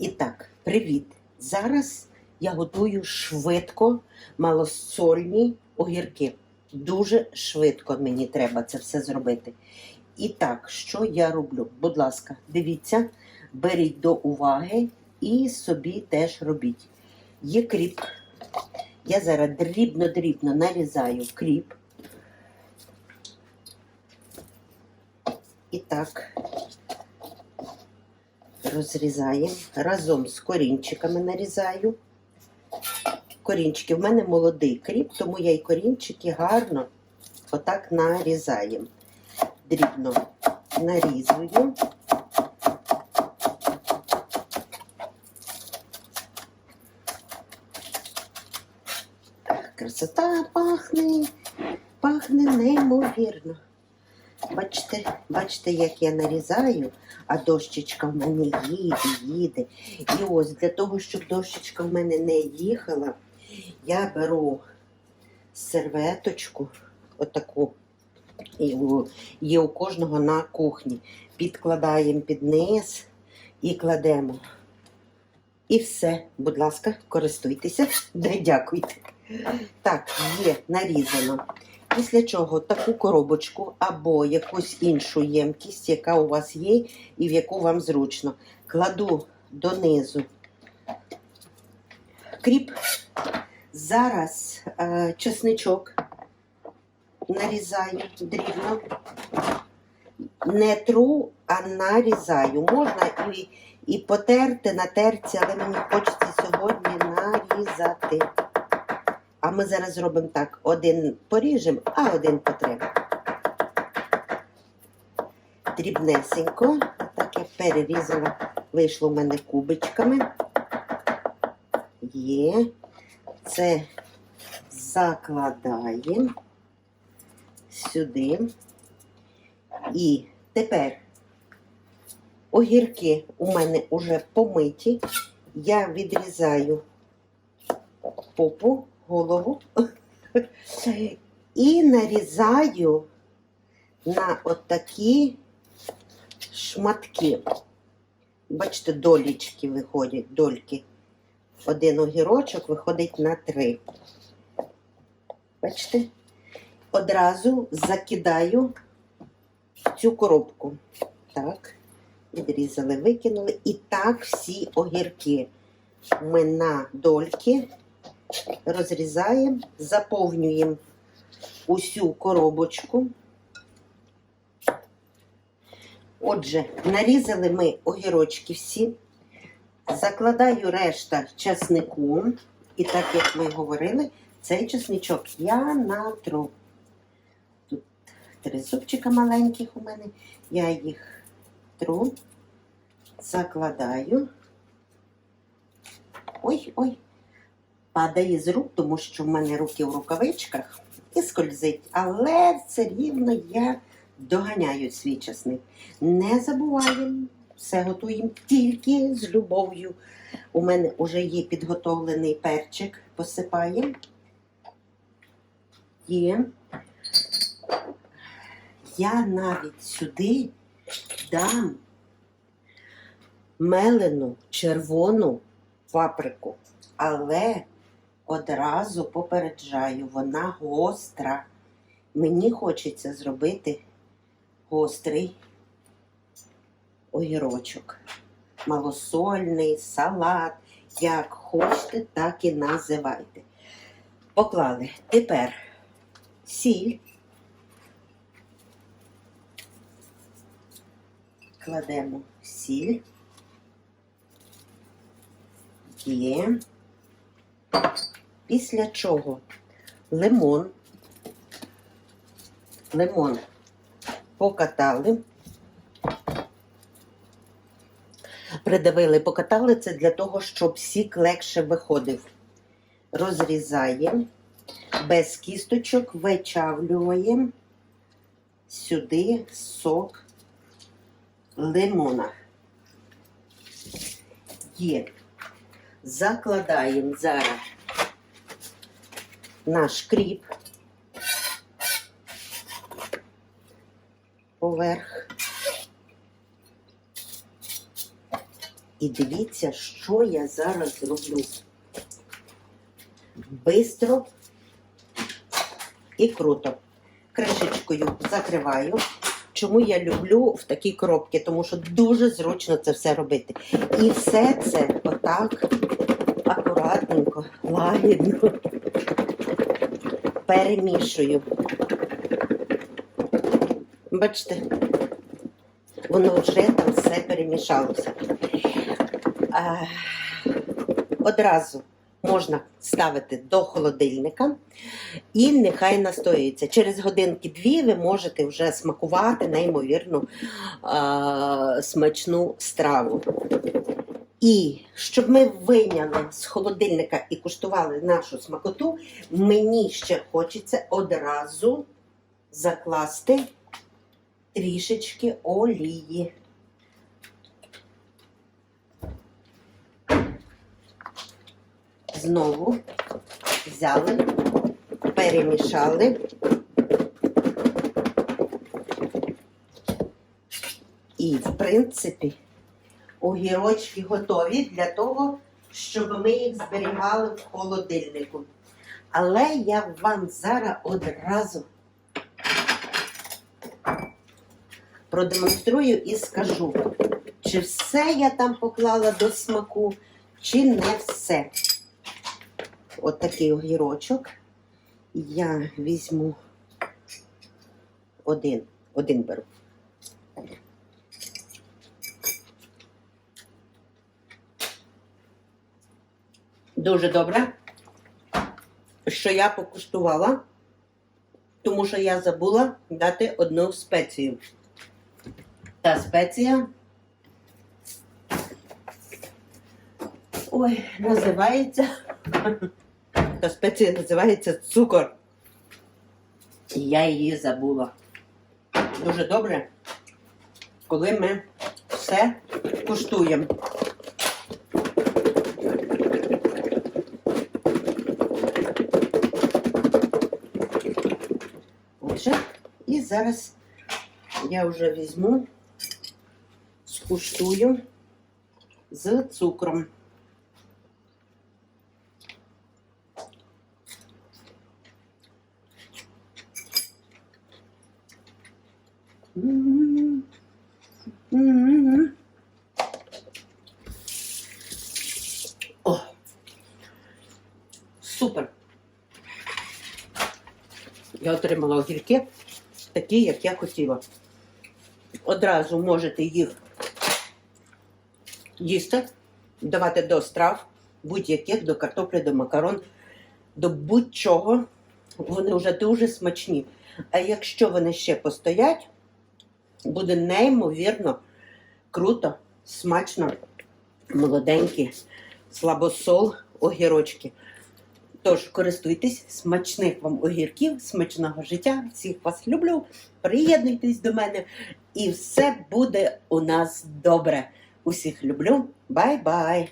І так, привіт! Зараз я готую швидко малосольні огірки. Дуже швидко мені треба це все зробити. І так, що я роблю? Будь ласка, дивіться, беріть до уваги і собі теж робіть. Є кріп. Я зараз дрібно-дрібно нарізаю кріп. І так, розрізаємо. Разом з корінчиками нарізаю. Корінчики. В мене молодий кріп, тому я і корінчики гарно отак нарізаємо. Дрібно нарізую. Красота пахне, пахне неймовірно. Бачите, бачите, як я нарізаю, а дощечка в мене їде, їде. І ось для того, щоб дощечка в мене не їхала, я беру серветочку, отаку, є у кожного на кухні. Підкладаємо під низ і кладемо. І все, будь ласка, користуйтеся, дякуйте. Так, є нарізано. Після чого таку коробочку або якусь іншу ємкість, яка у вас є, і в яку вам зручно, кладу донизу кріп. Зараз е, чесничок нарізаю дрібно. Не тру, а нарізаю. Можна і, і потерти натерці, але мені хочеться сьогодні нарізати. А ми зараз зробимо так: один поріжемо, а один потремо. Дрібнесенько, так я перерізала, вийшло в мене кубичками. Є. Це закладаємо сюди. І тепер огірки у мене вже помиті. Я відрізаю попу, голову і нарізаю на отакі шматки. Бачите, долічки виходять, дольки. Один огірочок виходить на три. Бачите? Одразу закидаю в цю коробку. Так, відрізали, викинули. І так всі огірки ми на дольки розрізаємо, заповнюємо усю коробочку. Отже, нарізали ми огірочки всі, закладаю решта часнику. І так, як ми говорили, цей чесничок я натру. Тут три зубчика маленьких у мене. Я їх тру, закладаю. Ой-ой, падає з рук, тому що в мене руки в рукавичках і скользить. Але все рівно я доганяю свій часник. Не забуваємо, все готуємо тільки з любов'ю. У мене вже є підготовлений перчик, посипаємо. Є. Я навіть сюди дам мелену червону паприку, але одразу попереджаю, вона гостра. Мені хочеться зробити гострий огірочок. Малосольний, салат. Як хочете, так і називайте. Поклали. Тепер сіль. Кладемо сіль. Є. Після чого лимон. Лимон покатали. Придавили, покатали це для того, щоб сік легше виходив. Розрізаємо, без кісточок вичавлюємо сюди сок лимона. Є. Закладаємо зараз наш кріп поверх. І дивіться, що я зараз зроблю. Бистро і круто. Кришечкою закриваю. Чому я люблю в такі коробки? Тому що дуже зручно це все робити. І все це отак акуратненько, лагідно перемішую. Бачите, воно вже там все перемішалося. А, одразу можна ставити до холодильника і нехай настоюється. Через годинки-дві ви можете вже смакувати неймовірну а, смачну страву. І щоб ми вийняли з холодильника і куштували нашу смакоту, мені ще хочеться одразу закласти трішечки олії. Знову взяли, перемішали. І, в принципі, огірочки готові для того, щоб ми їх зберігали в холодильнику. Але я вам зараз одразу продемонструю і скажу, чи все я там поклала до смаку, чи не все. От такий огірочок. Я візьму один, один беру. Дуже добре, що я покуштувала, тому що я забула дати одну спецію. Та спеція. Ой, називається. Та спеція називається цукор. І я її забула. Дуже добре, коли ми все куштуємо. Зараз я вже візьму, скуштую з цукром. О, супер. Я отримала огірки такі, як я хотіла. Одразу можете їх їсти, давати до страв, будь-яких, до картоплі, до макарон, до будь-чого. Вони вже дуже смачні. А якщо вони ще постоять, буде неймовірно круто, смачно, молоденькі, слабосол, огірочки. Тож користуйтесь, смачних вам огірків, смачного життя. Всіх вас люблю. Приєднуйтесь до мене, і все буде у нас добре. Усіх люблю. Бай-бай!